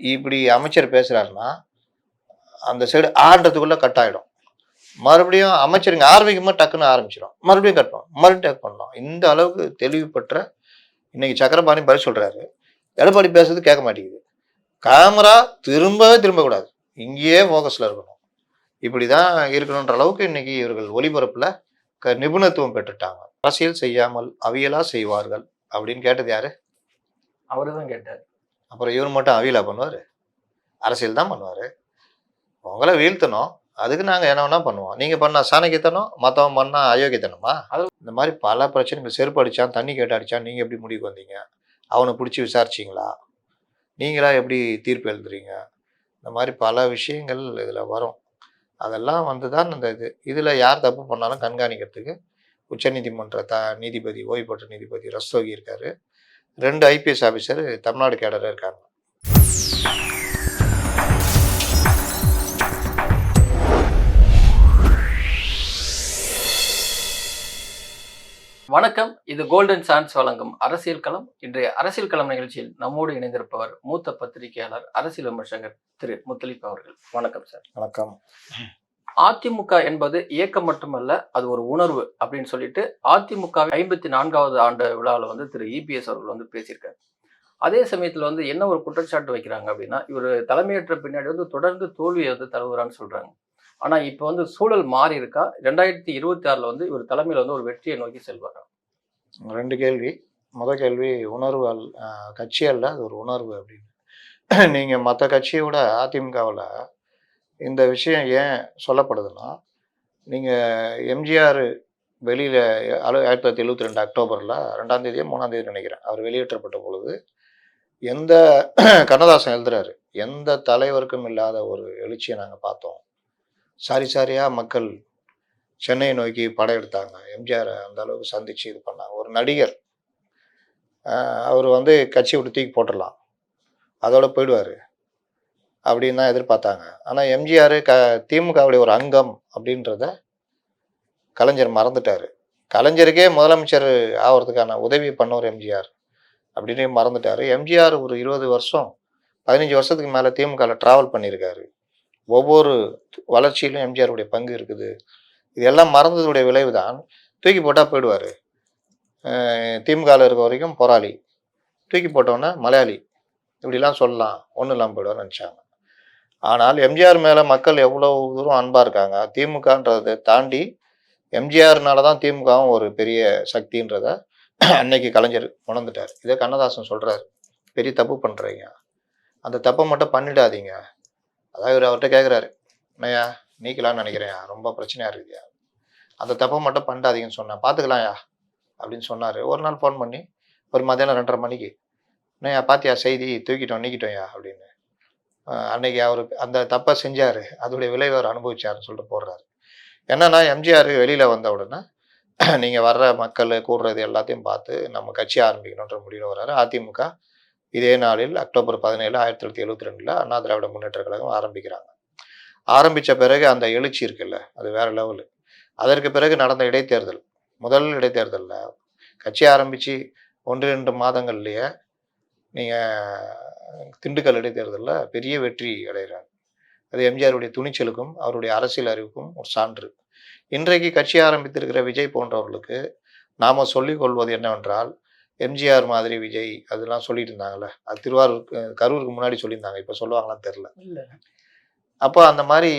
இப்படி அமைச்சர் பேசுகிறாருன்னா அந்த சைடு ஆடுறதுக்குள்ளே கட் ஆகிடும் மறுபடியும் அமைச்சருங்க ஆரம்பிக்கும்போது டக்குன்னு ஆரம்பிச்சிடும் மறுபடியும் கட் பண்ணும். மறுபடியும் டக் பண்ணணும் இந்த அளவுக்கு தெளிவு இன்னைக்கு சக்கரபாணி பதில் சொல்கிறாரு எடப்பாடி பேசுறது கேட்க மாட்டேங்குது. கேமரா திரும்பவே திரும்பக்கூடாது. இங்கேயே ஃபோக்கஸில் இருக்கணும். இப்படி தான் இருக்கணுன்ற அளவுக்கு இன்னைக்கு இவர்கள் ஒளிபரப்பில் க நிபுணத்துவம் பெற்றுட்டாங்க. அரசியல் செய்யாமல் அவியலாக செய்வார்கள் அப்படின்னு கேட்டது யாரு? அவரு தான் கேட்டார். அப்புறம் இவர் மட்டும் அவியலா பண்ணுவார். அரசியல் தான் பண்ணுவார். உங்களை வீழ்த்தணும். அதுக்கு நாங்கள் என்ன வேணா பண்ணுவோம். நீங்கள் பண்ண சாணக்கியத்தனம் மற்றவன் பண்ணால் அயோக்கியத்தனமா? அது- இந்த மாதிரி பல பிரச்சனைகள் செருப்பு அடிச்சான் தண்ணி கேட்டு அடிச்சான் நீங்கள் எப்படி முடிவுக்கு வந்தீங்க? அவனை பிடிச்சி விசாரிச்சிங்களா? நீங்களா எப்படி தீர்ப்பு எழுதுறீங்க? இந்த மாதிரி பல விஷயங்கள் இதில் வரும். அதெல்லாம் வந்து தான் இந்த இது. இதில் யார் தப்பு பண்ணாலும் கண்காணிக்கிறதுக்கு உச்சநீதிமன்ற த நீதிபதி ஓய்வு பெற்ற நீதிபதி ரஸ்தோகி இருக்காரு. ரெண்டு ஐபிஎஸ் ஆஃபீஸர் தமிழ்நாடு கேடரில் இருக்காங்க. வணக்கம். இது கோல்டன் சான்ஸ் வழங்கும் அரசியல் களம். இன்றைய அரசியல் களம் நிகழ்ச்சியில் நம்மோடு இணைந்திருப்பவர் மூத்த பத்திரிகையாளர் அரசியல் விமர்சகர் திரு முத்தலிப் அவர்கள். வணக்கம் சார். வணக்கம். அதிமுக என்பது இயக்கம் மட்டுமல்ல அது ஒரு உணர்வு அப்படின்னு சொல்லிட்டு அதிமுக ஐம்பத்தி நான்காவது ஆண்டு விழாவில் வந்து திரு இபிஎஸ் அவர்கள் வந்து பேசியிருக்காரு. அதே சமயத்தில் வந்து என்ன ஒரு குற்றச்சாட்டு வைக்கிறாங்க அப்படின்னா இவர் தலைமையேற்ற பின்னாடி வந்து தொடர்ந்து தோல்வியை வந்து தழுவுறான்னு சொல்கிறாங்க ஆனால் இப்போ வந்து சூழல் மாறி இருக்கா? ரெண்டாயிரத்தி இருபத்தி ஆறுல வந்து இவர் தலைமையில் வந்து ஒரு வெற்றியை நோக்கி செல்வாரா? ரெண்டு கேள்வி. முதல் கேள்வி உணர்வு அல் கட்சி அல்ல அது ஒரு உணர்வு அப்படின்னு. நீங்கள் மற்ற கட்சியை விட அதிமுகவில் இந்த விஷயம் ஏன் சொல்லப்படுதுன்னா நீங்கள் எம்ஜிஆர் வெளியில் ஆயிரத்தி தொள்ளாயிரத்தி எழுபத்தி ரெண்டு அக்டோபரில் ரெண்டாம் தேதியோ மூணாம் தேதி நினைக்கிறேன். அவர் வெளியேற்றப்பட்ட பொழுது எந்த கண்ணதாசன் எழுதுறாரு எந்த தலைவருக்கும் இல்லாத ஒரு எழுச்சியை நாங்கள் பார்த்தோம். சாரி சாரியாக மக்கள் சென்னையை நோக்கி படையெடுத்தாங்க. எம்ஜிஆரை அந்த அளவுக்கு சந்திச்சு இது பண்ணாங்க. ஒரு நடிகர். அவர் வந்து கட்சி விட்டு தூக்கி போட்டுடலாம். அதோட போயிடுவார். அப்படின்னு தான் எதிர்பார்த்தாங்க. ஆனால் எம்ஜிஆர் க திமுகவுடைய ஒரு அங்கம் அப்படின்றத கலைஞர் மறந்துட்டார். கலைஞருக்கே முதலமைச்சர் ஆகிறதுக்கான உதவி பண்ணவர் எம்ஜிஆர் அப்படின்னு மறந்துட்டார். எம்ஜிஆர் ஒரு இருபது வருஷம் பதினஞ்சு வருஷத்துக்கு மேலே திமுகவில் ட்ராவல் பண்ணியிருக்காரு ஒவ்வொரு வளர்ச்சியிலும் எம்ஜிஆருடைய பங்கு இருக்குது. இதெல்லாம் மறந்ததுடைய விளைவு தான் தூக்கி போட்டால் போயிடுவார். திமுகவில் இருக்க வரைக்கும் போராளி. தூக்கி போட்டோன்னே மலையாளி. இப்படிலாம் சொல்லலாம். ஒன்றும் இல்லாமல் போயிடுவார்னு நினச்சாங்க. ஆனால் எம்ஜிஆர் மேலே மக்கள் எவ்வளோ தூரம் அன்பாக இருக்காங்க திமுகன்றதை தாண்டி எம்ஜிஆர்னால தான் திமுகவும் ஒரு பெரிய சக்தின்றத அன்னைக்கு கலைஞர் உணர்ந்துட்டார். இதை கண்ணதாசன் சொல்கிறாரு பெரிய தப்பு பண்ணுறீங்க அந்த தப்பை மட்டும் பண்ணிடாதீங்க. அதாவது இவர் அவர்கிட்ட கேட்குறாரு அண்ணையா நீக்கலாம்னு நினைக்கிறேன். ரொம்ப பிரச்சனையாக இருக்குதுயா அந்த தப்பை மட்டும் பண்ணிடாதீங்கன்னு சொன்னேன். பார்த்துக்கலாம்யா அப்படின்னு சொன்னார். ஒரு நாள் ஃபோன் பண்ணி ஒரு மதியானம் ரெண்டரை மணிக்கு அண்ணையா பாத்தியா செய்தி தூக்கிட்டோம் நீக்கிட்டோம்யா அப்படின்னு. அன்னைக்கு அவர் அந்த தப்பை செஞ்சார். அதோடைய விளைவு அவர் அனுபவிச்சாருன்னு சொல்லிட்டு போடுறாரு. என்னன்னா எம்ஜிஆர் வெளியில் வந்த உடனே நீங்கள் வர்ற மக்கள் கூடுறது எல்லாத்தையும் பார்த்து நம்ம கட்சி ஆரம்பிக்கணுன்ற முடிவில் வர்றாரு. அதிமுக இதே நாளில் அக்டோபர் பதினேழு ஆயிரத்தி தொள்ளாயிரத்தி எழுபத்தி ரெண்டில் அண்ணா திராவிட முன்னேற்ற கழகம் ஆரம்பிக்கிறாங்க. ஆரம்பித்த பிறகு அந்த எழுச்சி இருக்குல்ல அது வேற லெவலு அதற்கு பிறகு நடந்த இடைத்தேர்தல். முதல் இடைத்தேர்தலில் கட்சி ஆரம்பித்து ஒன்று ரெண்டு மாதங்கள்லேயே நீங்கள் திண்டுக்கல் இடைத்தேர்தலில் பெரிய வெற்றி அடைகிறார். அது எம்ஜிஆருடைய துணிச்சலுக்கும் அவருடைய அரசியல் அறிவுக்கும் ஒரு சான்று. இன்றைக்கு கட்சி ஆரம்பித்திருக்கிற விஜய் போன்றவர்களுக்கு நாம் சொல்லிக் கொள்வது என்னவென்றால் எம்ஜிஆர் மாதிரி விஜய் அதெல்லாம் சொல்லிட்டு இருந்தாங்கல்ல அது திருவாரூருக்கு கரூருக்கு முன்னாடி சொல்லியிருந்தாங்க. இப்போ சொல்லுவாங்களான்னு தெரில அப்போ அந்த மாதிரி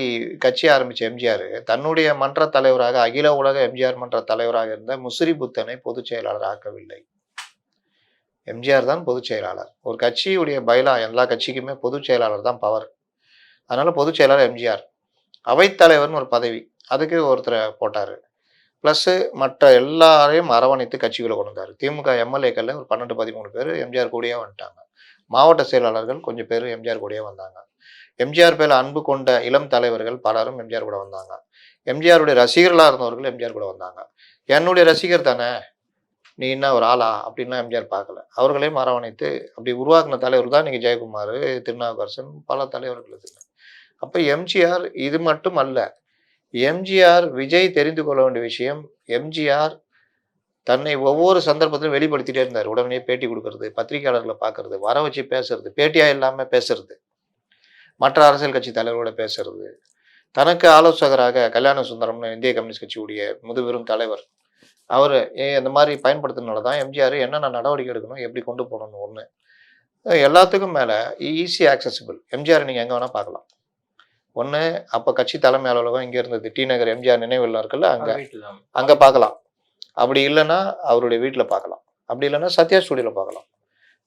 கட்சி ஆரம்பிச்ச எம்ஜிஆர் தன்னுடைய மன்ற தலைவராக அகில உலக எம்ஜிஆர் மன்ற தலைவராக இருந்த முசிறி புத்தனை பொதுச் செயலாளர் ஆக்கவில்லை. எம்ஜிஆர் தான் பொதுச் செயலாளர். ஒரு கட்சியுடைய பைலா எல்லா கட்சிக்குமே பொதுச் செயலாளர் தான் பவர். அதனால பொதுச் செயலாளர் எம்ஜிஆர். அவைத்தலைவர்னு ஒரு பதவி. அதுக்கு ஒருத்தரை போட்டார். ப்ளஸ்ஸு மற்ற எல்லாரையும் அரவணைத்து கட்சிக்குள்ளே கொண்டு வந்தார். திமுக எம்எல்ஏக்களில் ஒரு பன்னெண்டு பதிமூணு பேர் எம்ஜிஆர் கூடயே வந்துட்டாங்க. மாவட்ட செயலாளர்கள் கொஞ்சம் பேர் எம்ஜிஆர் கூடயே வந்தாங்க. எம்ஜிஆர் பேர் அன்பு கொண்ட இளம் தலைவர்கள் பலரும் எம்ஜிஆர் கூட வந்தாங்க. எம்ஜிஆருடைய ரசிகர்களாக இருந்தவர்கள் எம்ஜிஆர் கூட வந்தாங்க. என்னுடைய ரசிகர் தானே? நீ என்ன ஒரு ஆளா? அப்படின்லாம் எம்ஜிஆர் பார்க்கல. அவர்களையும் அரவணைத்து அப்படி உருவாக்கின தலைவர் தான் நீங்கள் ஜெயக்குமார் திருநாவுக்கரசன் பல தலைவர்கள் இருக்கு அப்போ எம்ஜிஆர் இது மட்டும் அல்ல. எம்ஜிஆர் விஜய் தெரிந்து கொள்ள வேண்டிய விஷயம் எம்ஜிஆர் தன்னை ஒவ்வொரு சந்தர்ப்பத்திலும் வெளிப்படுத்திட்டே இருந்தார். உடனே பேட்டி கொடுக்கறது பத்திரிகையாளர்களை பார்க்கறது வர வச்சு பேசுறது பேட்டியாக இல்லாமல் பேசுறது மற்ற அரசியல் கட்சி தலைவரோட பேசுறது. தனக்கு ஆலோசகராக கல்யாண சுந்தரம்னு இந்திய கம்யூனிஸ்ட் கட்சியுடைய முதுபெரும் தலைவர் அவர் இந்த மாதிரி பயன்படுத்தினால தான் எம்ஜிஆர் என்னென்ன நடவடிக்கை எடுக்கணும் எப்படி கொண்டு போகணும்னு ஒன்று எல்லாத்துக்கும் மேலே ஈஸி ஆக்சசிபிள் எம்ஜிஆர் நீங்கள் எங்கே வேணால் பார்க்கலாம். ஒன்று அப்போ கட்சி தலைமை அலுவலகம் இங்கே இருந்தது. டி நகர் எம்ஜிஆர் நினைவில்லம் இருக்குல்ல அங்கே. அங்கே பார்க்கலாம். அப்படி இல்லைன்னா அவருடைய வீட்டில் பார்க்கலாம். அப்படி இல்லைன்னா சத்யா ஸ்டுடியோவில் பார்க்கலாம்.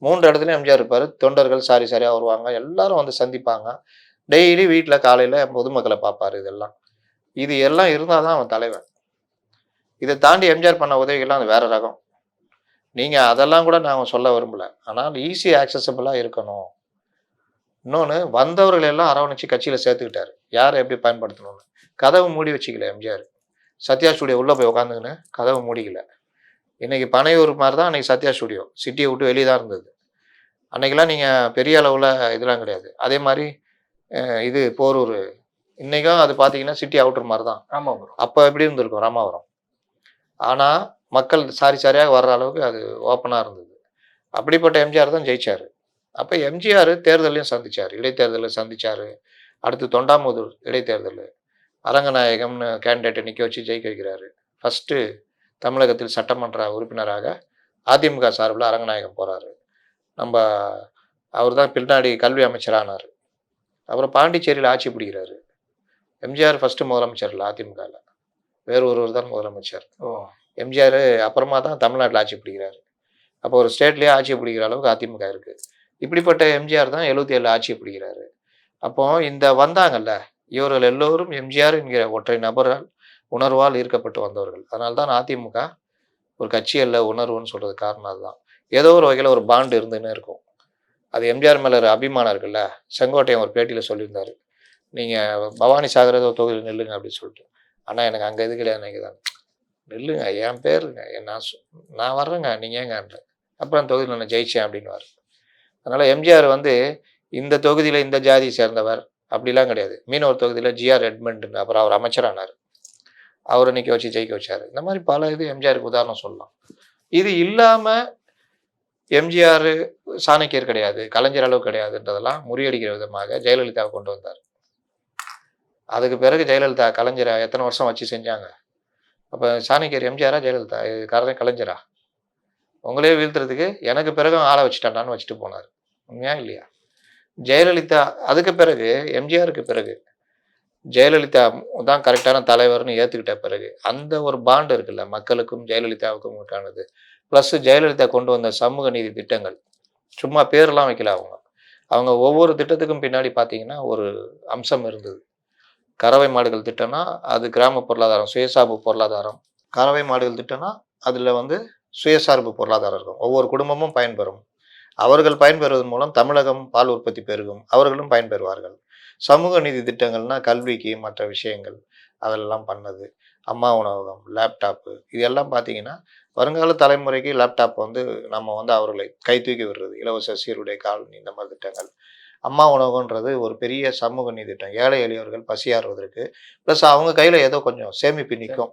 மூன்று இடத்துல எம்ஜிஆர் இருப்பார். தொண்டர்கள் சாரி சாரியாக வருவாங்க. எல்லாரும் வந்து சந்திப்பாங்க. டெய்லி வீட்டில் காலையில் பொதுமக்களை பார்ப்பாரு இதெல்லாம். இது எல்லாம் இருந்தால் தான் அவன் தலைவன். இதை தாண்டி எம்ஜிஆர் பண்ண உதவிகள்லாம் அது வேற ரகம். நீங்கள் அதெல்லாம் கூட நான் சொல்ல விரும்பல. ஆனால் ஈஸி ஆக்சசபிளாக இருக்கணும். இன்னொன்று வந்தவர்கள் எல்லாம் அரவணைச்சு கட்சியில் சேர்த்துக்கிட்டாரு. யாரை எப்படி பயன்படுத்தணும்னு? கதவு மூடி வச்சுக்கல எம்ஜிஆர் சத்யா ஸ்டுடியோ உள்ளே போய் உட்காந்துக்கின்னு கதவு மூடிக்கல. இன்னைக்கு பனையூர் மாதிரி தான் அன்னைக்கு சத்யா ஸ்டுடியோ சிட்டியை விட்டு வெளியே தான் இருந்தது. அன்னைக்கெல்லாம் நீங்கள் பெரிய அளவில் இதெல்லாம் கிடையாது. அதே மாதிரி இது போரூர். இன்னைக்கும் அது பார்த்தீங்கன்னா சிட்டி அவுட்டர் மாதிரி தான் ஆமா ப்ரோ அப்போ எப்படி இருந்திருக்கும்? ராமாவரம். ஆனால் மக்கள் சாரி சாரியாக வர்ற அளவுக்கு அது ஓப்பனாக இருந்தது. அப்படிப்பட்ட எம்ஜிஆர் தான் ஜெயிச்சார். அப்போ எம்ஜிஆர் தேர்தலையும் சந்திச்சார். இடைத்தேர்தலில் சந்திச்சார். அடுத்து தொண்டாமுதூர் இடைத்தேர்தல். அரங்கநாயகம்னு கேண்டிடேட்டை நிற்க வச்சு ஜெயிக்க வைக்கிறாரு. ஃபஸ்ட்டு தமிழகத்தில் சட்டமன்ற உறுப்பினராக அதிமுக சார்பில் அரங்கநாயகம் போகிறாரு நம்ம அவர் தான் பின்னாடி கல்வி அமைச்சரானார். அப்புறம் பாண்டிச்சேரியில் ஆட்சி பிடிக்கிறாரு. எம்ஜிஆர் ஃபஸ்ட்டு முதலமைச்சர் இல்லை அதிமுகவில் வேறு ஒருவர் தான் முதலமைச்சர். ஓ. எம்ஜிஆர் அப்புறமா தான் தமிழ்நாட்டில் ஆட்சி பிடிக்கிறாரு. அப்போ ஒரு ஸ்டேட்லேயே ஆட்சி பிடிக்கிற அளவுக்கு அதிமுக இருக்குது இப்படிப்பட்ட எம்ஜிஆர் தான் எழுபத்தி ஏழு ஆட்சி பிடிக்கிறாரு. அப்போ இந்த வந்தாங்கல்ல இவர்கள் எல்லோரும் எம்ஜிஆர் என்கிற ஒற்றை நபரால் உணர்வால் ஈர்க்கப்பட்டு வந்தவர்கள். அதனால தான் அதிமுக ஒரு கட்சி அல்ல உணர்வுன்னு சொல்றது காரணம் அதுதான். ஏதோ ஒரு வகையில் ஒரு பாண்டு இருந்துன்னு இருக்கும். அது எம்ஜிஆர் மேல அபிமானம் இருக்குல்ல செங்கோட்டையன் ஒரு பேட்டியில் சொல்லியிருந்தாரு. நீங்கள் பவானி சாகர் ஏதோ தொகுதியில் நில்லுங்க அப்படின்னு சொல்லிட்டு. ஆனால் எனக்கு அங்கே இது கிடையாது எனக்கு தான் நில்லுங்க என் பேருங்க நான் சொ- நான் வர்றேங்க நீங்கள் ஏங்கன்ற. அப்புறம் தொகுதியில் நான் ஜெயிச்சேன் அப்படின்னுவார். அதனால் எம்ஜிஆர் வந்து இந்த தொகுதியில் இந்த ஜாதியை சேர்ந்தவர் அப்படிலாம் கிடையாது. மீனவர் தொகுதியில் ஜிஆர் எட்மண்ட்னு அப்புறம் அவர் அமைச்சரானார். அவரை நிற்க வச்சு ஜெயிக்க வச்சார். இந்த மாதிரி பல இது எம்ஜிஆருக்கு உதாரணம் சொல்லலாம். இது இல்லாமல் எம்ஜிஆர் சாணக்கியர் கிடையாது கலைஞர் அளவு கிடையாதுன்றதெல்லாம் முறியடிக்கிற விதமாக ஜெயலலிதாவை கொண்டு வந்தார். அதுக்கு பிறகு ஜெயலலிதா கலைஞரா எத்தனை வருஷம் வச்சு செஞ்சாங்க? அப்போ சாணக்கியர் எம்ஜிஆரா ஜெயலலிதா? இது கலைஞரா? உங்களே வீழ்த்துறதுக்கு எனக்கு பிறகு ஆளை வச்சுட்டாண்டான்னு வச்சுட்டு போனார். உண்மையா இல்லையா? ஜெயலலிதா அதுக்கு பிறகு எம்ஜிஆருக்கு பிறகு ஜெயலலிதா தான் கரெக்டான தலைவர்னு ஏற்றுக்கிட்ட பிறகு அந்த ஒரு பாண்டு இருக்குல்ல மக்களுக்கும் ஜெயலலிதாவுக்கும் உண்டானது. ப்ளஸ் ஜெயலலிதா கொண்டு வந்த சமூக நீதி திட்டங்கள். சும்மா பேரெல்லாம் வைக்கல அவங்க. அவங்க ஒவ்வொரு திட்டத்துக்கும் பின்னாடி பார்த்தீங்கன்னா ஒரு அம்சம் இருந்தது. கறவை மாடுகள் திட்டம்னா அது கிராம பொருளாதாரம் சுயசார்பு பொருளாதாரம். கறவை மாடுகள் திட்டம்னா அதில் வந்து சுயசார்பு பொருளாதாரம் இருக்கும். ஒவ்வொரு குடும்பமும் பயன்பெறும். அவர்கள் பயன்பெறுவதன் மூலம் தமிழகம் பால் உற்பத்தி பெருகும். அவர்களும் பயன்பெறுவார்கள். சமூக நீதி திட்டங்கள்னா கல்விக்கு மற்ற விஷயங்கள். அதெல்லாம் பண்ணது. அம்மா உணவகம் லேப்டாப்பு இதெல்லாம் பார்த்தீங்கன்னா வருங்கால தலைமுறைக்கு லேப்டாப் வந்து நம்ம வந்து அவர்களை கை தூக்கி விடுறது. இலவச சீருடை காலனி இந்த மாதிரி திட்டங்கள். அம்மா உணவுன்றது ஒரு பெரிய சமூக நீதி திட்டம். ஏழை எளியவர்கள் பசியாறுவதற்கு ப்ளஸ் அவங்க கையில் ஏதோ கொஞ்சம் சேமிப்பு நிற்கும்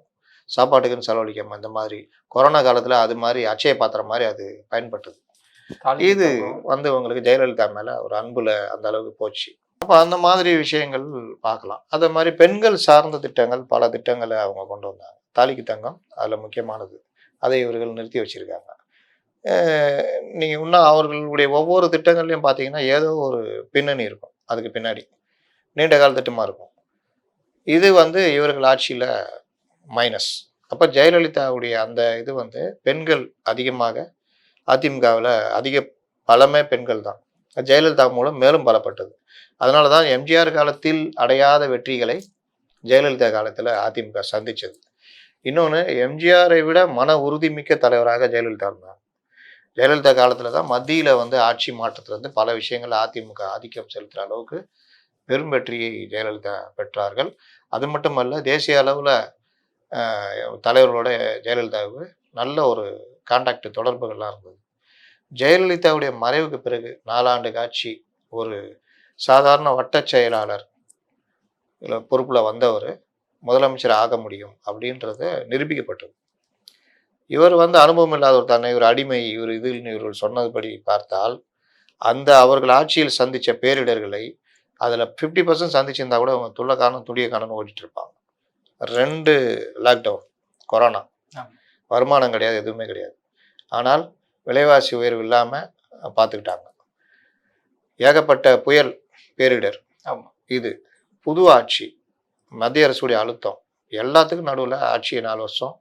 சாப்பாட்டுக்குன்னு செலவழிக்காம இந்த மாதிரி கொரோனா காலத்தில் அது மாதிரி அச்சய பாத்திரம் மாதிரி அது பயன்பட்டது. இது. வந்து உங்களுக்கு ஜெயலலிதா மேலே ஒரு அன்புல அந்த அளவுக்கு போச்சு. அப்போ அந்த மாதிரி விஷயங்கள் பார்க்கலாம். அதே மாதிரி பெண்கள் சார்ந்த திட்டங்கள் பல திட்டங்களை அவங்க கொண்டு வந்தாங்க. தாலிக்கு தங்கம் அதில் முக்கியமானது. அதை இவர்கள் நிறுத்தி வச்சிருக்காங்க. நீங்கள் இன்னும் அவர்களுடைய ஒவ்வொரு திட்டங்கள்லையும் பார்த்தீங்கன்னா ஏதோ ஒரு பின்னணி இருக்கும். அதுக்கு பின்னாடி நீண்ட கால திட்டமாக இருக்கும். இது வந்து இவர்கள் ஆட்சியில் மைனஸ் அப்போ ஜெயலலிதாவுடைய அந்த இது வந்து பெண்கள் அதிகமாக அதிமுகவில் அதிக பலமே பெண்கள் தான். ஜெயலலிதா மூலம் மேலும் பலப்பட்டது. அதனால தான் எம்ஜிஆர் காலத்தில் அடையாத வெற்றிகளை ஜெயலலிதா காலத்தில் அதிமுக சந்திச்சது. இன்னொன்று எம்ஜிஆரை விட மன உறுதிமிக்க தலைவராக ஜெயலலிதா இருந்தாங்க ஜெயலலிதா காலத்தில் தான் மத்தியில் வந்து ஆட்சி மாற்றத்தில் இருந்து பல விஷயங்கள் அதிமுக ஆதிக்கம் செலுத்துகிற அளவுக்கு பெரும் வெற்றியை ஜெயலலிதா பெற்றார்கள். அது மட்டுமல்ல தேசிய அளவில் தலைவர்களோட ஜெயலலிதாவுக்கு நல்ல ஒரு கான்டாக்ட் தொடர்புகள்லாம் இருந்தது. ஜெயலலிதாவுடைய மறைவுக்கு பிறகு நாலாண்டு காட்சி ஒரு சாதாரண வட்டச் செயலாளர் பொறுப்பில் வந்தவர் முதலமைச்சர் ஆக முடியும் அப்படின்றத நிரூபிக்கப்பட்டது. இவர் வந்து அனுபவம் இல்லாத ஒரு தன்னை ஒரு அடிமை இவர் இதில் இவர்கள் சொன்னதுபடி பார்த்தால் அந்த அவர்கள் ஆட்சியில் சந்தித்த பேரிடர்களை அதில் ஃபிஃப்டி பர்சன்ட் சந்திச்சிருந்தா கூட அவங்க துள்ள காரணம் துடிய காரணம் ஓடிட்டு இருப்பாங்க. ரெண்டு லாக்டவுன் கொரோனா. வருமானம் கிடையாது எதுவுமே கிடையாது. ஆனால் விலைவாசி உயர்வு இல்லாமல் பார்த்துக்கிட்டாங்க. ஏகப்பட்ட புயல் பேரிடர். இது புது ஆட்சி மத்திய அரசுடைய அழுத்தம். எல்லாத்துக்கும் நடுவில் ஆட்சியை நாலு வருஷம்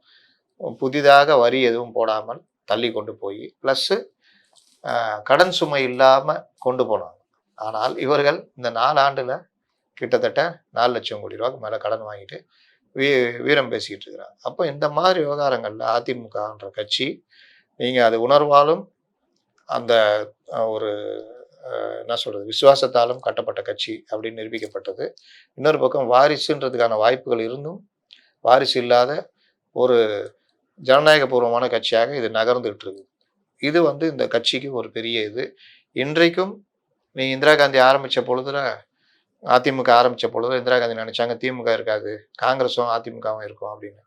புதிதாக வரி எதுவும் போடாமல் தள்ளி கொண்டு போய் ப்ளஸ்ஸு கடன் சுமை இல்லாமல் கொண்டு போனாங்க. ஆனால் இவர்கள் இந்த நாலு ஆண்டில் கிட்டத்தட்ட நாலு லட்சம் கோடி ரூபாய்க்கு மேலே கடன் வாங்கிட்டு வீ வீரம் பேசிக்கிட்டு இருக்கிறாங்க. அப்போ இந்த மாதிரி விவகாரங்களில் அதிமுகன்ற கட்சி நீங்கள் அது உணர்வாலும் அந்த ஒரு என்ன சொல்கிறது விசுவாசத்தாலும் கட்டப்பட்ட கட்சி அப்படின்னு நிரூபிக்கப்பட்டது. இன்னொரு பக்கம் வாரிசுன்றதுக்கான வாய்ப்புகள் இருந்தும் வாரிசு இல்லாத ஒரு ஜனநாயகபூர்வமான கட்சியாக இது நகர்ந்துகிட்டு இருக்குது இது வந்து இந்த கட்சிக்கு ஒரு பெரிய இது. இன்றைக்கும் நீ இந்திரா காந்தி ஆரம்பித்த பொழுதுல அதிமுக ஆரம்பித்த பொழுது இந்திரா காந்தி நினைச்சாங்க திமுக இருக்காது காங்கிரஸும் அதிமுகவும் இருக்கும் அப்படின்னு.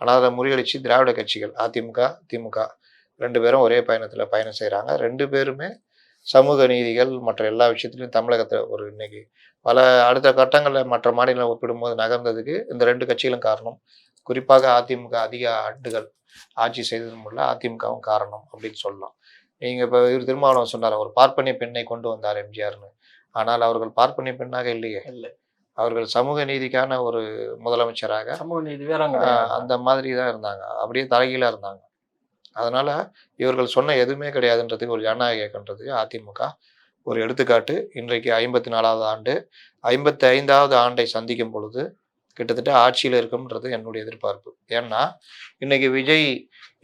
ஆனால் அதை முறியடிச்சு திராவிட கட்சிகள் அதிமுக திமுக ரெண்டு பேரும் ஒரே பயணத்தில் பயணம் செய்கிறாங்க ரெண்டு பேருமே சமூக நீதிகள் மற்ற எல்லா விஷயத்துலையும் தமிழகத்தில் ஒரு இன்னைக்கு பல அடுத்த கட்டங்களில் மற்ற மாநிலம் ஒப்பிடும்போது நகர்ந்ததுக்கு இந்த ரெண்டு கட்சிகளும் காரணம். குறிப்பாக அதிமுக அதிக ஆண்டுகள் ஆட்சி செய்தது மூலம் அதிமுகவும் காரணம் அப்படின்னு சொல்லலாம். நீங்கள் இப்போ இவர் திருமாவளவன் சொன்னார் அவர் பார்ப்பனிய பெண்ணை கொண்டு வந்தார் எம்ஜிஆர்னு. ஆனால் அவர்கள் பார்ப்பனிய பெண்ணாக இல்லையே. இல்லை. அவர்கள் சமூக நீதிக்கான ஒரு முதலமைச்சராக சமூக நீதி அந்த மாதிரி தான் இருந்தாங்க. அப்படியே தலைகீழாக இருந்தாங்க. அதனால இவர்கள் சொன்ன எதுவுமே கிடையாதுன்றதுக்கு ஒரு ஜனநாயக அதிமுக. ஒரு எடுத்துக்காட்டு இன்றைக்கு ஐம்பத்தி நாலாவது ஆண்டு ஐம்பத்தி ஐந்தாவது ஆண்டை சந்திக்கும் பொழுது கிட்டத்தட்ட ஆட்சியில் இருக்கும்ன்றது என்னுடைய எதிர்பார்ப்பு. ஏன்னா இன்னைக்கு விஜய்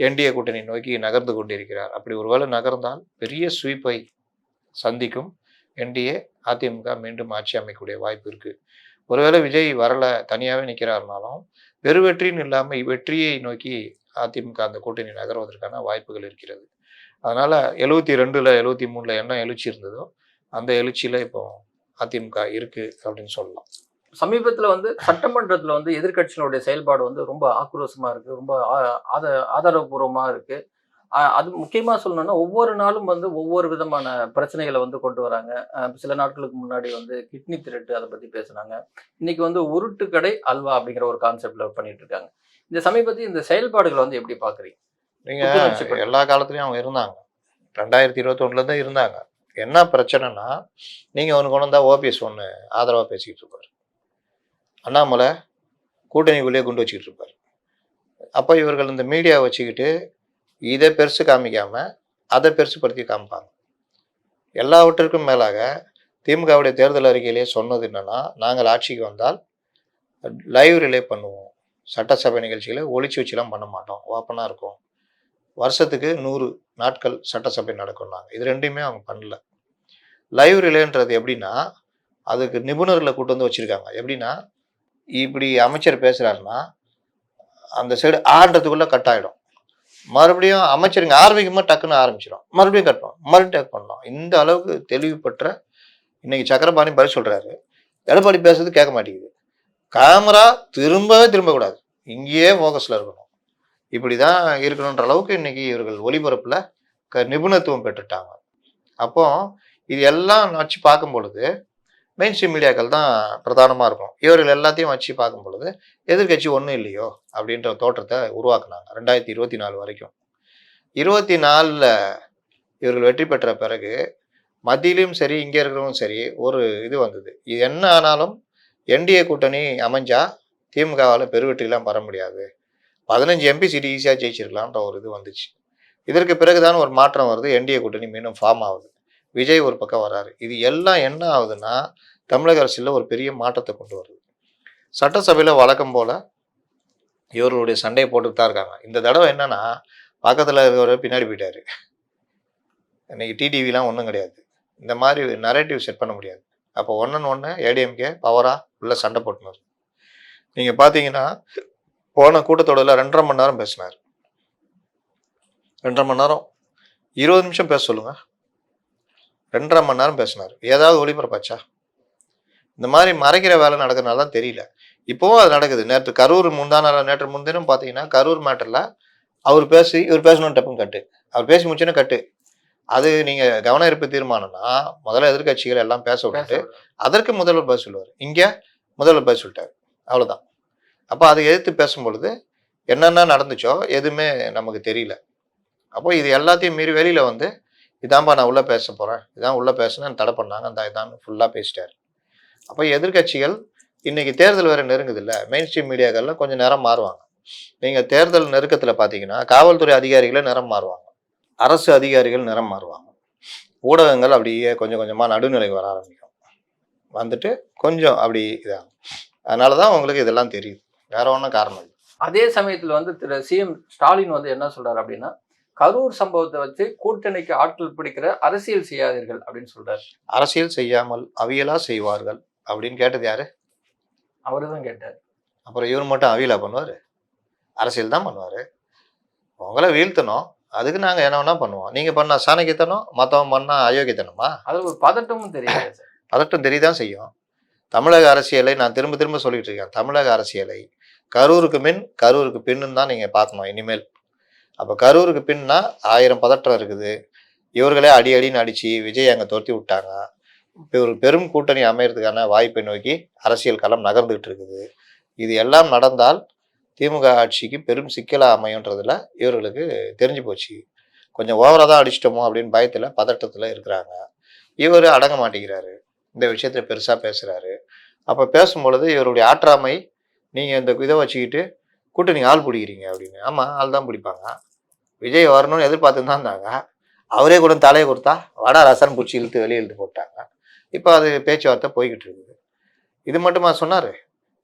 என்டிஏ கூட்டணி நோக்கி நகர்ந்து கொண்டிருக்கிறார். அப்படி ஒருவேளை நகர்ந்தால் பெரிய ஸ்வீப்பை சந்திக்கும் என்டிஏ அதிமுக மீண்டும் ஆட்சி அமைக்கக்கூடிய வாய்ப்பு இருக்கு. ஒருவேளை விஜய் வரல தனியாகவே நிற்கிறாருனாலும் பெருவெற்றின்னு இல்லாமல் வெற்றியை நோக்கி அதிமுக அந்த கூட்டணி நகர்வதற்கான வாய்ப்புகள் இருக்கிறது. அதனால எழுபத்தி ரெண்டுல எழுபத்தி மூணுல என்ன எழுச்சி இருந்ததோ அந்த எழுச்சியில இப்போ அதிமுக இருக்கு அப்படின்னு சொல்லலாம். சமீபத்துல வந்து சட்டமன்றத்துல வந்து எதிர்க்கட்சிகளுடைய செயல்பாடு வந்து ரொம்ப ஆக்ரோஷமா இருக்கு ரொம்ப ஆத ஆதாரபூர்வமா இருக்கு. ஆஹ் அது முக்கியமா சொல்லணும்னா ஒவ்வொரு நாளும் வந்து ஒவ்வொரு விதமான பிரச்சனைகளை வந்து கொண்டு வராங்க. சில நாட்களுக்கு முன்னாடி வந்து கிட்னி திருட்டு அதை பத்தி பேசுனாங்க. இன்னைக்கு வந்து உருட்டு கடை அல்வா அப்படிங்கிற ஒரு கான்செப்ட்ல பண்ணிட்டு இருக்காங்க. இந்த சமீபத்தில் இந்த செயல்பாடுகளை வந்து எப்படி பாக்குறீங்க? நீங்க புத்துணர்ச்சி பெற்று. எல்லா காலத்துலயும் அவங்க இருந்தாங்க. ரெண்டாயிரத்தி இருபத்தொன்னுல தான் இருந்தாங்க. என்ன பிரச்சனைனா நீங்க ஒன்று கொண்டு வந்தா ஓபிஎஸ் ஒன்று ஆதரவா பேசிக்கிட்டு இருப்பாரு. அண்ணாமலை கூட்டணிக்குள்ளேயே குண்டு வச்சுக்கிட்டு இருப்பார். அப்போ இவர்கள் இந்த மீடியாவை வச்சுக்கிட்டு இதை பெருசு காமிக்காமல் அதை பெருசுப்படுத்தி காமிப்பாங்க. எல்லாவற்றிற்கும் மேலாக திமுகவுடைய தேர்தல் அறிக்கையிலே சொன்னது என்னென்னா நாங்கள் ஆட்சிக்கு வந்தால் லைவ் ரிலே பண்ணுவோம். சட்டசபை நிகழ்ச்சிகளை ஒழிச்சு வச்சுலாம் பண்ண மாட்டோம். ஓப்பனாக இருக்கும். வருஷத்துக்கு நூறு நாட்கள் சட்டசபை நடக்கும்னாங்க இது ரெண்டையுமே அவங்க பண்ணல. லைவ் ரிலேன்றது எப்படின்னா அதுக்கு நிபுணர்களை கூட்டு வந்து வச்சுருக்காங்க. எப்படின்னா இப்படி அமைச்சர் பேசுகிறாருன்னா அந்த சைடு ஆடுறதுக்குள்ளே கட் ஆகிடும் மறுபடியும் அமைச்சருங்க ஆரம்பிக்கும்போது டக்குன்னு ஆரம்பிச்சிடும் மறுபடியும் கட் பண்ணும். மறுபடியும் டக் பண்ணணும் இந்த அளவுக்கு தெளிவு இன்னைக்கு சக்கரபாணி பதில் சொல்கிறாரு எடப்பாடி பேசுறது கேட்க மாட்டேங்குது. கேமரா திரும்பவே திரும்பக்கூடாது. இங்கேயே ஃபோக்கஸில் இருக்கணும். இப்படி தான் இருக்கணுன்ற அளவுக்கு இன்னைக்கு இவர்கள் ஒளிபரப்பில் க நிபுணத்துவம் பெற்றுட்டாங்க. அப்போ இது எல்லாம் வச்சு பார்க்கும் பொழுது மெயின் ஸ்ட்ரீம் மீடியாக்கள் தான் பிரதானமாக இருக்கும். இவர்கள் எல்லாத்தையும் வச்சு பார்க்கும் பொழுது எதிர்க்கட்சி ஒன்றும் இல்லையோ அப்படின்ற தோற்றத்தை உருவாக்குனாங்க ரெண்டாயிரத்தி இருபத்தி நாலு வரைக்கும். இருபத்தி நாலில் இவர்கள் வெற்றி பெற்ற பிறகு மத்தியிலும் சரி இங்கே இருக்கிறவங்களும் சரி ஒரு இது வந்தது. இது என்ன ஆனாலும் என்டிஏ கூட்டணி அமைஞ்சா திமுகவால் பெருவெற்றிலாம் பெற முடியாது. பதினஞ்சு எம்பி சீட்டு ஈஸியாக ஜெயிச்சிருக்கலான்ற ஒரு இது வந்துச்சு. இதற்கு பிறகுதான் ஒரு மாற்றம் வருது என்டிஏ கூட்டணி மீண்டும் ஃபார்ம் ஆகுது. விஜய் ஒரு பக்கம் வராரு. இது எல்லாம் என்ன ஆகுதுன்னா தமிழக அரசியலில் ஒரு பெரிய மாற்றத்தை கொண்டு வருது. சட்டசபையில் வழக்கம் போல் இவர்களுடைய சண்டையை போட்டுட்டு தான் இருக்காங்க. இந்த தடவை என்னன்னா பக்கத்தில் இருக்கிறவர் பின்னாடி போயிட்டாரு. இன்னைக்கு டிடிவிலாம் ஒன்றும் கிடையாது. இந்த மாதிரி நரேட்டிவ் செட் பண்ண முடியாது. அப்போ ஒன்றுன்னு ஒன்று ஏடிஎம்கே பவராக உள்ள சண்டை போட்டுனார். நீங்கள் பார்த்தீங்கன்னா போன கூட்டத்தொடரில் ரெண்டரை மணி நேரம் பேசினார். ரெண்டரை மணி நேரம். இருபது நிமிஷம் பேச சொல்லுங்கள் ரெண்டரை மணி நேரம் பேசினார். ஏதாவது ஒளிபரப்பாச்சா? இந்த மாதிரி மறைக்கிற வேலை நடக்கிறனால தான் தெரியல. இப்போவும் அது நடக்குது. நேற்று கரூர் முந்தான நேற்று முன்தினம் பார்த்தீங்கன்னா கரூர் மேட்டரில் அவர் பேசி இவர் பேசணும் டப்புன்னு கட்டு. அவர் பேசி முடிச்சோன்னே கட்டு. அது நீங்க கவன ஈர்ப்பு தீர்மானம்னா முதல்ல எதிர்க்கட்சிகள் எல்லாம் பேச விட்டுட்டு அதற்கு முதல்வர் பதில் சொல்லுவார். இங்க முதல்வர் பதில் சொல்லிட்டாரு. அவ்வளவுதான். அப்போ அதை எதிர்த்து பேசும் பொழுது என்னென்ன நடந்துச்சோ எதுவுமே நமக்கு தெரியல. அப்போ இது எல்லாத்தையும் மீறி வெளியில வந்து இதான்பா நான் உள்ளே பேச போகிறேன் இதான் உள்ளே பேசுனேன் தடை பண்ணாங்க. அந்த இதான் ஃபுல்லாக பேசிட்டார். அப்போ எதிர்க்கட்சிகள் இன்னைக்கு தேர்தல் வேறு நெருங்குது இல்லை மெயின் ஸ்ட்ரீம் மீடியாக்களில் கொஞ்சம் நேரம் மாறுவாங்க. நீங்கள் தேர்தல் நெருக்கத்தில் பார்த்தீங்கன்னா காவல்துறை அதிகாரிகளே நிறம் மாறுவாங்க. அரசு அதிகாரிகள் நிறம் மாறுவாங்க. ஊடகங்கள் அப்படியே கொஞ்சம் கொஞ்சமாக நடுநிலைக்கு வர ஆரம்பிக்கும். வந்துட்டு கொஞ்சம் அப்படி இதாகும். அதனால தான் உங்களுக்கு இதெல்லாம் தெரியுது. வேற ஒன்றும் காரணம் இல்லை. அதே சமயத்தில் வந்து திரு சிஎம் ஸ்டாலின் வந்து என்ன சொல்கிறார் அப்படின்னா கரூர் சம்பவத்தை வச்சு கூட்டணிக்கு ஆட்கள் பிடிக்கிற அரசியல் செய்யாதீர்கள் அப்படின்னு சொல்றாரு. அரசியல் செய்யாமல் அவியலா செய்வார்கள் அப்படின்னு கேட்டது யாரு? அவரு தான் கேட்டார். அப்புறம் இவர் மட்டும் அவியலா பண்ணுவார்? அரசியல் தான் பண்ணுவார். உங்களை வீழ்த்தணும். அதுக்கு நாங்கள் என்ன வேணா பண்ணுவோம். நீங்கள் பண்ண சாணக்கியத்தனம் மற்றவன் பண்ணால் அயோக்கியத்தனமா? அதுல ஒரு பதட்டமும் தெரியல சார். பதட்டம் தெரியதான் செய்யும். தமிழக அரசியலை நான் திரும்ப திரும்ப சொல்லிட்டு இருக்கேன். தமிழக அரசியலை கரூருக்கு மின் கரூருக்கு பின்னு தான் நீங்கள் பார்க்கணும் இனிமேல். அப்போ கரூருக்கு பின்னா ஆயிரம் பதற்றம் இருக்குது. இவர்களே அடி அடின்னு அடித்து விஜய் அங்கே துரத்தி விட்டாங்க. இப்போ ஒரு பெரும் கூட்டணி அமையறதுக்கான வாய்ப்பை நோக்கி அரசியல் களம் நகர்ந்துகிட்டு இருக்குது. இது எல்லாம் நடந்தால் திமுக ஆட்சிக்கு பெரும் சிக்கலாக அமையுன்றதுல இவர்களுக்கு தெரிஞ்சு போச்சு. கொஞ்சம் ஓவராக தான் அடிச்சிட்டோமோ அப்படின்னு பயத்தில் பதட்டத்தில் இருக்கிறாங்க. இவர் அடங்க மாட்டேங்கிறாரு. இந்த விஷயத்தில் பெருசாக பேசுகிறாரு அப்போ பேசும்பொழுது இவருடைய ஆற்றாமை நீங்கள் இந்த இதை வச்சுக்கிட்டு கூட்டணி ஆள் பிடிக்கிறீங்க அப்படின்னு. ஆமாம் ஆள் தான் பிடிப்பாங்க. விஜய் வரணும்னு எதிர்பார்த்துன்னு தான் இருந்தாங்க அவரே கூட தலையை கொடுத்தா வடா ரசன் பிடிச்சி இழுத்து வெளியே இழுத்து போட்டாங்க. இப்போ அது பேச்சுவார்த்தை போய்கிட்டு இருக்குது. இது மட்டுமா சொன்னார்?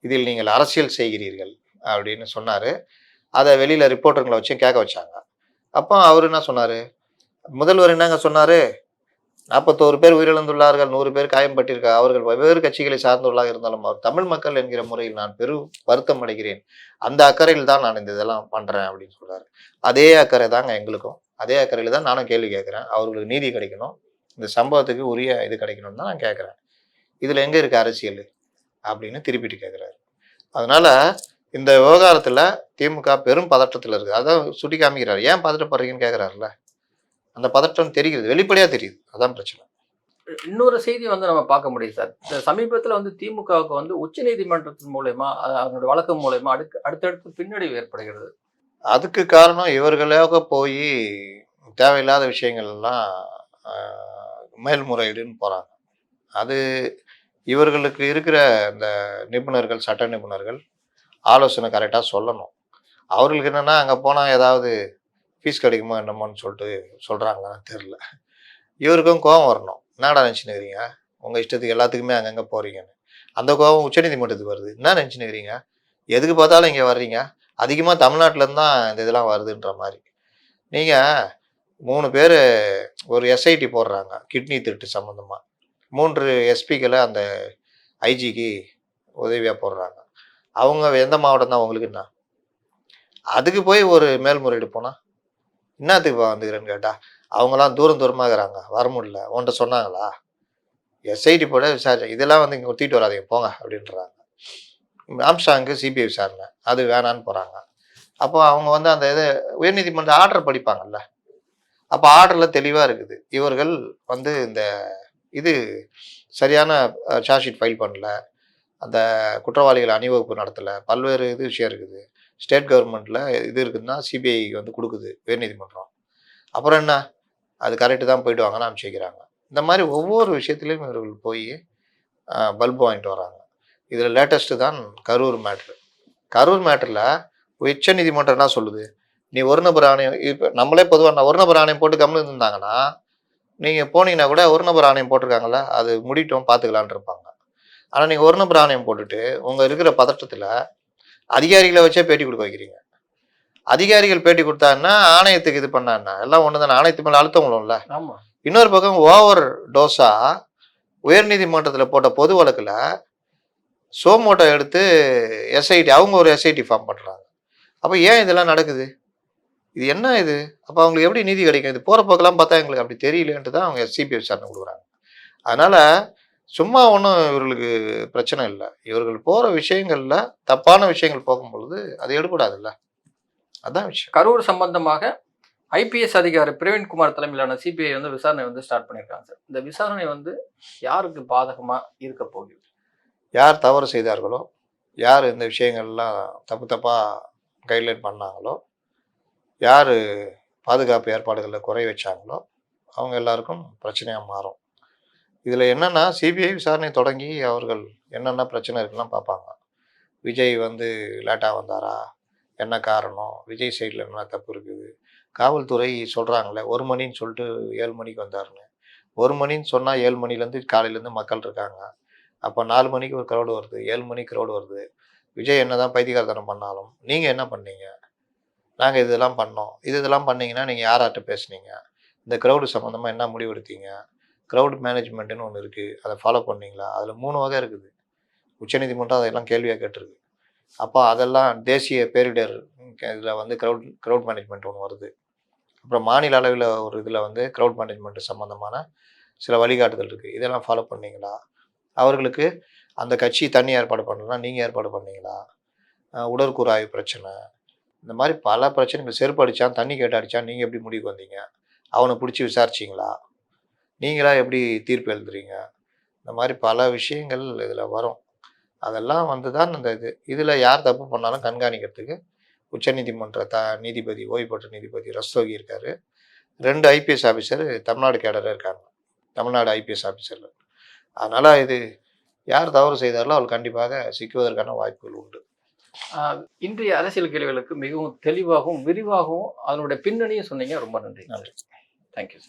இதில் நீங்கள் அரசியல் செய்கிறீர்கள் அப்படின்னு சொன்னார். அதை வெளியில் ரிப்போர்ட்டருங்களை வச்சு கேட்க வச்சாங்க. அப்போ அவர் என்ன சொன்னார்? முதல்வர் என்னங்க சொன்னார்? நாற்பத்தோரு பேர் உயிரிழந்துள்ளார்கள் நூறு பேர் காயம்பட்டிருக்க அவர்கள் வெவ்வேறு கட்சிகளை சார்ந்துள்ளாக இருந்தாலும் அவர் தமிழ் மக்கள் என்கிற முறையில் நான் பெரும் வருத்தம் அடைகிறேன். அந்த அக்கறையில் தான் நான் இந்த இதெல்லாம் பண்றேன் அப்படின்னு சொல்றாரு. அதே அக்கறை தாங்க எங்களுக்கும். அதே அக்கறையில் தான் நானும் கேள்வி கேட்குறேன். அவர்களுக்கு நீதி கிடைக்கணும். இந்த சம்பவத்துக்கு உரிய இது கிடைக்கணும்னு தான் நான் கேட்குறேன். இதில் எங்கே இருக்கு அரசியல்? அப்படின்னு திருப்பிட்டு கேட்குறாரு. அதனால இந்த விவகாரத்தில் திமுக பெரும் பதட்டத்தில் இருக்குது அதான் சுட்டி காமிக்கிறார். ஏன் பதட்டப்படுறீங்கன்னு கேட்குறாருல்ல? அந்த பதட்டம் தெரிகிறது வெளிப்படையா தெரியுது. அதான் பிரச்சனை. இன்னொரு செய்தி வந்து நம்ம பார்க்க முடியும் சார். இந்த சமீபத்துல வந்து திமுகவுக்கு வந்து உச்ச நீதிமன்றத்தின் மூலயமா அதனுடைய வழக்கு மூலயமா அடுக்கு அடுத்தடுத்து பின்னடைவு ஏற்படுகிறது. அதுக்கு காரணம் இவர்களாக போய் தேவையில்லாத விஷயங்கள் எல்லாம் மேல்முறையீடுன்னு போறாங்க. அது இவர்களுக்கு இருக்கிற இந்த நிபுணர்கள் சட்ட நிபுணர்கள் ஆலோசனை கரெக்டாக சொல்லணும். அவர்களுக்கு என்னன்னா அங்கே போனால் ஏதாவது ஃபீஸ் கிடைக்குமா என்னமான்னு சொல்லிட்டு சொல்கிறாங்களான்னு தெரில இவருக்கும் கோபம் வரணும். என்னடா நினச்சினுக்கிறீங்க உங்கள் இஷ்டத்துக்கு எல்லாத்துக்குமே அங்கங்கே போகிறீங்கன்னு அந்த கோபம் உச்சநீதிமன்றத்துக்கு வருது. என்ன நினச்சினுக்கிறீங்க எதுக்கு பார்த்தாலும் இங்கே வர்றீங்க? அதிகமாக தமிழ்நாட்டிலேருந்து தான் இந்த இதெல்லாம் வருதுன்ற மாதிரி. நீங்கள் மூணு பேர் ஒரு எஸ்ஐடி போடுறாங்க. கிட்னி திருட்டு சம்மந்தமாக மூன்று எஸ்பிக்களை அந்த ஐஜிக்கு உதவியாக போடுறாங்க. அவங்க எந்த மாவட்டம் தான்? உங்களுக்கு என்ன? அதுக்கு போய் ஒரு மேல்முறையீடு போனால் என்னத்துக்கு வந்துக்கிறேன்னு கேட்டால் அவங்களாம் தூரம் தூரமாக இருக்கிறாங்க வர முடியல. உன்கிட்ட சொன்னாங்களா? எஸ்ஐடி போட விசாரிச்சேன் இதெல்லாம் வந்து இங்கே ஒத்திட்டு வராதீங்க போங்க அப்படின்றாங்க. ஆம்ஸ்டாங்கு சிபிஐ விசாரணை அது வேணான்னு போகிறாங்க அப்போ அவங்க வந்து அந்த இது உயர்நீதிமன்ற ஆர்டர் படிப்பாங்கல்ல? அப்போ ஆர்டரில் தெளிவாக இருக்குது இவர்கள் வந்து இந்த இது சரியான சார்ஜ் ஷீட் ஃபைல் பண்ணல அந்த குற்றவாளிகள் அணிவகுப்பு நடத்தலை பல்வேறு இது விஷயம் இருக்குது. ஸ்டேட் கவர்மெண்ட்டில் இது இருக்குதுன்னா சிபிஐக்கு வந்து கொடுக்குது உயர்நீதிமன்றம். அப்புறம் என்ன? அது கரெக்டு தான் போயிட்டு வாங்கன்னு அனுப்பிச்சிக்கிறாங்க இந்த மாதிரி ஒவ்வொரு விஷயத்துலையும் இவர்கள் போய் பல்பு வாங்கிட்டு வராங்க. இதில் லேட்டஸ்ட்டு தான் கரூர் மேட்ரு கரூர் மேட்டரில் உச்ச நீதிமன்றம் என்ன சொல்லுது? நீ ஒரு நபர் ஆணையம் இப்போ நம்மளே பொதுவாக ஒரு நபர் ஆணையம் போட்டு கம்முன்னு இருந்தாங்கன்னா நீங்கள் போனீங்கன்னா கூட ஒரு நபர் ஆணையம் போட்டிருக்காங்கல்ல அது முடிட்டோம் பார்த்துக்கலான்னு இருப்பாங்க. ஆனால் நீங்கள் ஒரு நபர் ஆணையம் போட்டுட்டு உங்கள் இருக்கிற பதட்டத்தில் அதிகாரிகளை வச்சே பேட்டி கொடுக்க வைக்கிறீங்க. அதிகாரிகள் பேட்டி கொடுத்தாங்கன்னா ஆணையத்துக்கு இது பண்ணான்னா எல்லாம் ஒன்று தானே ஆணையத்து மேலே அழுத்தம் விழும்ல இன்னொரு பக்கம் ஓவர் டோஸா உயர்நீதிமன்றத்தில் போட்ட பொது வழக்கில் சோமோட்டோ எடுத்து எஸ்ஐடி அவங்க ஒரு எஸ்ஐடி ஃபார்ம் பண்ணுறாங்க அப்போ ஏன் இதெல்லாம் நடக்குது? இது என்ன இது? அப்போ அவங்களுக்கு எப்படி நீதி கிடைக்கும்? இது போகிற போக்கெல்லாம் பார்த்தா எங்களுக்கு அப்படி தெரியலன்ட்டு தான் அவங்க சிபிஐ விசாரணை கொடுக்குறாங்க. அதனால் சும்மா ஒன்றும் இவர்களுக்கு பிரச்சனை இல்லை. இவர்கள் போகிற விஷயங்களில் தப்பான விஷயங்கள் போகும் பொழுது அது எடுக்கூடாதுல்ல. அதான் விஷயம். கரூர் சம்பந்தமாக ஐபிஎஸ் அதிகாரி பிரவீன்குமார் தலைமையிலான சிபிஐ வந்து விசாரணை வந்து ஸ்டார்ட் பண்ணியிருக்காங்க சார். இந்த விசாரணை வந்து யாருக்கு பாதகமா இருக்க போகுது? யார் தவறு செய்தார்களோ யார் இந்த விஷயங்கள்லாம் தப்பு தப்பாக கைட்லைன் பண்ணாங்களோ யார் பாதுகாப்பு ஏற்பாடுகளில் குறை வச்சாங்களோ அவங்க எல்லாருக்கும் பிரச்சனையாக மாறும். இதில் என்னென்னா சிபிஐ விசாரணை தொடங்கி அவர்கள் என்னென்ன பிரச்சனை இருக்குலாம் பார்ப்பாங்க. விஜய் வந்து லேட்டாக வந்தாரா? என்ன காரணம்? விஜய் சைடில் என்ன தப்பு இருக்குது? காவல்துறை சொல்கிறாங்களே ஒரு மணின்னு சொல்லிட்டு ஏழு மணிக்கு வந்தாருன்னு. ஒரு மணின்னு சொன்னால் ஏழு மணிலேருந்து காலையிலேருந்து மக்கள் இருக்காங்க. அப்போ நாலு மணிக்கு ஒரு க்ரௌடு வருது ஏழு மணிக்கு க்ரௌடு வருது. விஜய் என்ன தான் பைத்தியகாரத்தனம் பண்ணாலும் நீங்கள் என்ன பண்ணீங்க? நாங்கள் இதெல்லாம் பண்ணோம். இது இதெல்லாம் பண்ணிங்கன்னா நீங்கள் யார்கிட்ட பேசுனீங்க? இந்த க்ரௌடு சம்மந்தமாக என்ன முடிவெடுத்தீங்க? க்ரௌட் மேனேஜ்மெண்ட்டுன்னு ஒன்று இருக்குது அதை ஃபாலோ பண்ணீங்களா? அதில் மூணு வகை இருக்குது. உச்சநீதிமன்றம் அதெல்லாம் கேள்வியாக கேட்டிருக்கு. அப்போ அதெல்லாம் தேசிய பேரிடர் இதில் வந்து க்ரௌட் க்ரௌட் மேனேஜ்மெண்ட் ஒன்று வருது. அப்புறம் மாநில அளவில் ஒரு இதில் வந்து க்ரௌட் மேனேஜ்மெண்ட் சம்மந்தமான சில வழிகாட்டுதல் இருக்குது இதெல்லாம் ஃபாலோ பண்ணீங்களா? அவர்களுக்கு அந்த கட்சி தண்ணி ஏற்பாடு பண்ணலாம் நீங்கள் ஏற்பாடு பண்ணீங்களா? உடற்கூறாய்வு பிரச்சனை. இந்த மாதிரி பல பிரச்சனைகள் செருப்பு அடித்தான் தண்ணி கேட்டு அடித்தான் நீங்கள் எப்படி முடிவுக்கு வந்தீங்க? அவனை பிடிச்சி விசாரிச்சிங்களா? நீங்களா எப்படி தீர்ப்பு எழுதுறீங்க? இந்த மாதிரி பல விஷயங்கள் இதில் வரும். அதெல்லாம் வந்து தான் இந்த இது. இதில் யார் தப்பு பண்ணாலும் கண்காணிக்கிறதுக்கு உச்சநீதிமன்ற த நீதிபதி ஓய்வு பெற்ற நீதிபதி ரஸ்தோகி இருக்கார். ரெண்டு ஐபிஎஸ் ஆஃபீஸர் தமிழ்நாடு கேடரில் இருக்காங்க. தமிழ்நாடு ஐபிஎஸ் ஆஃபீஸரில் அதனால் இது யார் தவறு செய்தார்களோ அவள் கண்டிப்பாக சிக்குவதற்கான வாய்ப்புகள் உண்டு. இன்றைய அரசியல் கேள்விகளுக்கு மிகவும் தெளிவாகவும் விரிவாகவும் அதனுடைய பின்னணியும் சொன்னீங்க. ரொம்ப நன்றி. நன்றி. தேங்க்யூ